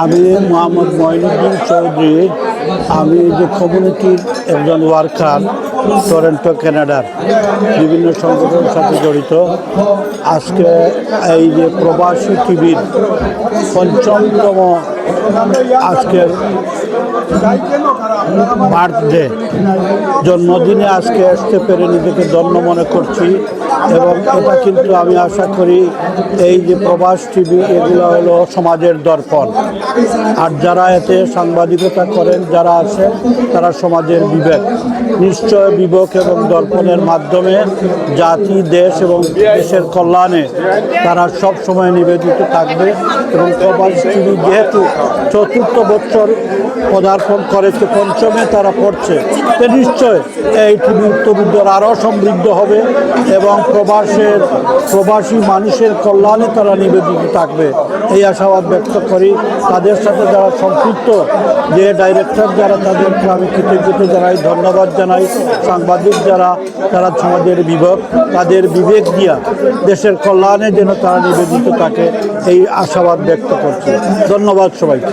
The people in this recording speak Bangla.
আমি মোহাম্মদ মঈনুদ্দিন চৌধুরী, আমি যে কমিউনিটির একজন ওয়ার্কার টরেন্টো কানাডার বিভিন্ন সংগঠনের সাথে জড়িত। আজকে এই যে প্রবাসী টিভির পঞ্চমতম আজকের বার্থডে। জন্মদিনে আজকে আসতে পেরে নিজেকে ধন্য মনে করছি এবং এটা কিন্তু আমি আশা করি এই যে প্রবাস টিভি এগুলো হলো সমাজের দর্পণ। আর যারা এতে সাংবাদিকতা করেন, যারা আছে তারা সমাজের বিবেক। নিশ্চয় বিবেক এবং দর্পণের মাধ্যমে জাতি, দেশ এবং দেশের কল্যাণে তারা সব সময় নিবেদিত থাকবে এবং প্রবাস টিভি যেহেতু চতুর্থ বছর পদার্পণ করেছে পঞ্চমে তারা পড়ছে। তো নিশ্চয় এই উত্তরোত্তর আরও সমৃদ্ধ হবে এবং প্রবাসের, প্রবাসী মানুষের কল্যাণে তারা নিবেদিত থাকবে। এই আশাবাদ ব্যক্ত করি। তাদের সাথে যারা সম্পৃক্ত, যে ডাইরেক্টর যারা তাদেরকে আমি কৃতজ্ঞতা জানাই, ধন্যবাদ জানাই। সাংবাদিক যারা, তারা সমাজের বিভব তাদের বিবেক দিয়া দেশের কল্যাণে যেন তারা নিবেদিত থাকে, এই আশাবাদ ব্যক্ত করছে। ধন্যবাদ সবাইকে।